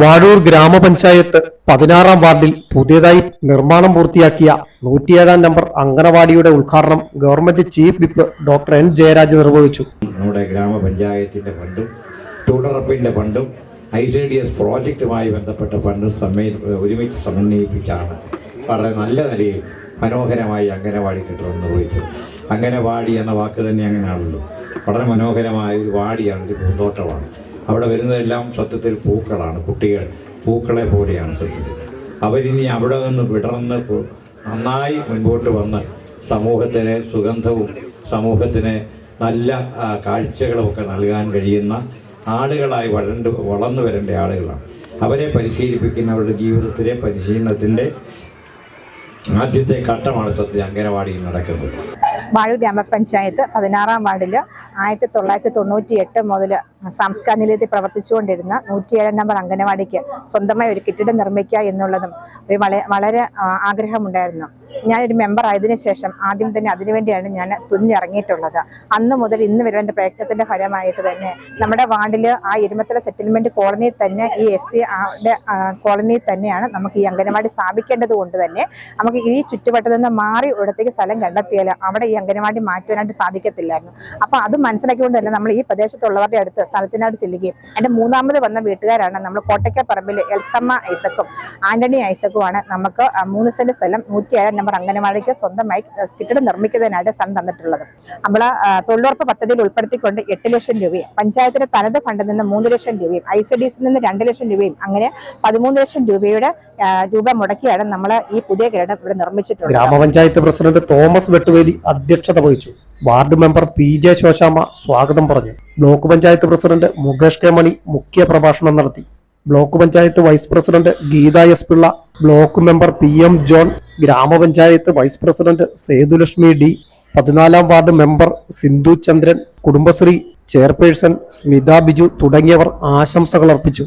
വാഴൂർ ഗ്രാമപഞ്ചായത്ത് പതിനാറാം വാർഡിൽ പുതിയതായി നിർമ്മാണം പൂർത്തിയാക്കിയ നൂറ്റിയേഴാം നമ്പർ അംഗനവാടിയുടെ ഉദ്ഘാടനം government chief whip doctor N Jayaraj നിർവഹിച്ചു. നമ്മുടെ ഗ്രാമപഞ്ചായത്തിന്റെ ഫണ്ടും തുടർപ്പിന്റെ ഫണ്ടും ഐ സി ഡി എസ് പ്രോജക്റ്റുമായി ബന്ധപ്പെട്ട ഫണ്ട് ഒരുമിച്ച് സമന്വയിപ്പിച്ചാണ് വളരെ നല്ല നിലയിൽ മനോഹരമായി അംഗനവാടി കെട്ടിടം നിർവഹിച്ചത് അംഗനവാടി എന്ന വാക്ക് തന്നെ അങ്ങനെയാണല്ലോ. വളരെ മനോഹരമായ ഒരു വാടിയാണ് ഒരു പൂന്തോട്ടമാണ്. അവിടെ വരുന്നതെല്ലാം സത്യത്തിൽ പൂക്കളാണ്. കുട്ടികൾ പൂക്കളെ പോലെയാണ് സത്യത്തിൽ. അവരിനി അവിടെ നിന്ന് വിടർന്ന് നന്നായി മുൻപോട്ട് വന്ന് സമൂഹത്തിന് സുഗന്ധവും സമൂഹത്തിന് നല്ല കാഴ്ചകളുമൊക്കെ നൽകാൻ കഴിയുന്ന ആളുകളായി വളർന്നു വളർന്നു വരേണ്ട ആളുകളാണ്. അവരെ പരിശീലിപ്പിക്കുന്നവരുടെ ജീവിതത്തിലെ പരിശീലനത്തിന്റെ ആദ്യത്തെ ഘട്ടമാണ് സത്യം അംഗനവാടിയിൽ നടക്കുന്നത്. വാഴൂർ ഗ്രാമപഞ്ചായത്ത് പതിനാറാം വാർഡിൽ ആയിരത്തി തൊള്ളായിരത്തി തൊണ്ണൂറ്റി എട്ട് മുതൽ സാംസ്കാരിക നിലയത്തിൽ പ്രവർത്തിച്ചുകൊണ്ടിരുന്ന നൂറ്റിയേഴാം നമ്പർ അംഗനവാടിക്ക് സ്വന്തമായി ഒരു കെട്ടിടം നിർമ്മിക്കുക എന്നുള്ളതും ഒരു വള വളരെ ആ, ആഗ്രഹമുണ്ടായിരുന്നു. ഞാനൊരു മെമ്പർ ആയതിനു ശേഷം ആദ്യം തന്നെ അതിനുവേണ്ടിയാണ് ഞാൻ തുനിഞ്ഞിറങ്ങിയിട്ടുള്ളത്. അന്ന് മുതൽ ഇന്ന് വരെ എന്റെ പ്രയത്നത്തിന്റെ ഫലമായിട്ട് തന്നെ നമ്മുടെ വാർഡിൽ ആ ഇരുമത്തല സെറ്റിൽമെന്റ് കോളനിയിൽ തന്നെ ഈ എസ് സി ആടെ കോളനിയിൽ തന്നെയാണ് നമുക്ക് ഈ അംഗനവാടി സ്ഥാപിക്കേണ്ടത് കൊണ്ട് തന്നെ നമുക്ക് ഈ ചുറ്റുവട്ടത്തിൽ നിന്ന് മാറി ഇടത്തേക്ക് സ്ഥലം കണ്ടെത്തിയാൽ അവിടെ ഈ അംഗനവാടി മാറ്റുവാനായിട്ട് സാധിക്കത്തില്ലായിരുന്നു. അപ്പോൾ അത് മനസ്സിലാക്കിക്കൊണ്ട് തന്നെ നമ്മൾ ഈ പ്രദേശത്തുള്ളവരുടെ അടുത്ത് സ്ഥലത്തിനായിട്ട് ചെല്ലുകയും എന്റെ മൂന്നാമത് വന്ന വീട്ടുകാരാണ് നമ്മൾ കോട്ടയ്ക്കപ്പറമ്പിൽ എൽസമ്മ ഐസക്കും ആന്റണി ഐസക്കുമാണ് നമുക്ക് മൂന്ന് സെന്റ് സ്ഥലം നൂറ്റി നമ്പർ അംഗനവാടിക്ക് സ്വന്തമായി കെട്ടിടം നിർമ്മിക്കുന്നതിനായിട്ട് സ്ഥലം തന്നിട്ടുള്ളത്. നമ്മൾ തൊഴിലുറപ്പ് പദ്ധതിയിൽ ഉൾപ്പെടുത്തിക്കൊണ്ട് എട്ട് ലക്ഷം രൂപയും പഞ്ചായത്തിന്റെ തനത് ഫണ്ടിൽ നിന്ന് മൂന്ന് ലക്ഷം രൂപയും ഐ സി ഡി സിൽ നിന്ന് രണ്ട് ലക്ഷം രൂപയും അങ്ങനെ പതിമൂന്ന് ലക്ഷം രൂപയുടെ രൂപ മുടക്കിയാണ് നമ്മൾ ഈ പുതിയ കെട്ടിടം ഇവിടെ നിർമ്മിച്ചിട്ടുള്ളത്. ഗ്രാമപഞ്ചായത്ത് പ്രസിഡന്റ് തോമസ് വെട്ടുവേലി അധ്യക്ഷത വഹിച്ചു. Ward member P J Shoshamma സ്വാഗതം പറഞ്ഞു. Block panchayat president Mukesh K Mani മുഖ്യ പ്രഭാഷണം നടത്തി. Block panchayat vice president Geetha S Pillai block member P M John ഗ്രാമപഞ്ചായത്ത് വൈസ് പ്രസിഡന്റ് സേതുലക്ഷ്മി ഡി പതിനാലാം ward member Sindhu Chandran Kudumbashree chairperson Smitha Biju തുടങ്ങിയവർ ആശംസകൾ അർപ്പിച്ചു.